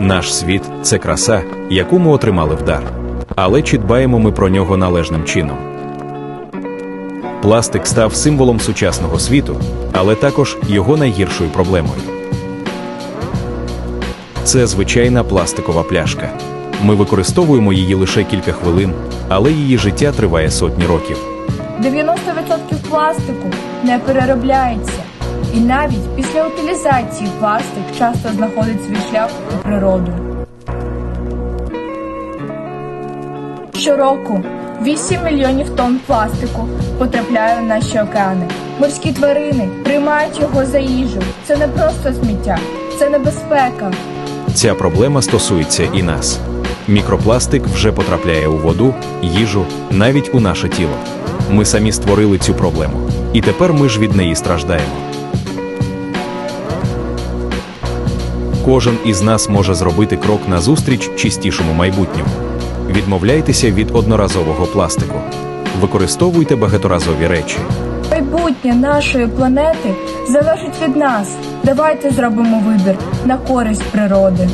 Наш світ це краса, яку ми отримали в дар. Але чи дбаємо ми про нього належним чином? Пластик став символом сучасного світу, але також його найгіршою проблемою. Це звичайна пластикова пляшка. Ми використовуємо її лише кілька хвилин, але її життя триває сотні років. 90% пластику не переробляється. І навіть після утилізації пластик часто знаходить свій шлях у природу. Щороку 8 мільйонів тонн пластику потрапляє в наші океани. Морські тварини приймають його за їжу. Це не просто сміття, це небезпека. Ця проблема стосується і нас. Мікропластик вже потрапляє у воду, їжу, навіть у наше тіло. Ми самі створили цю проблему, і тепер ми ж від неї страждаємо. Кожен із нас може зробити крок назустріч чистішому майбутньому. Відмовляйтеся від одноразового пластику. Використовуйте багаторазові речі. Майбутнє нашої планети залежить від нас. Давайте зробимо вибір на користь природи.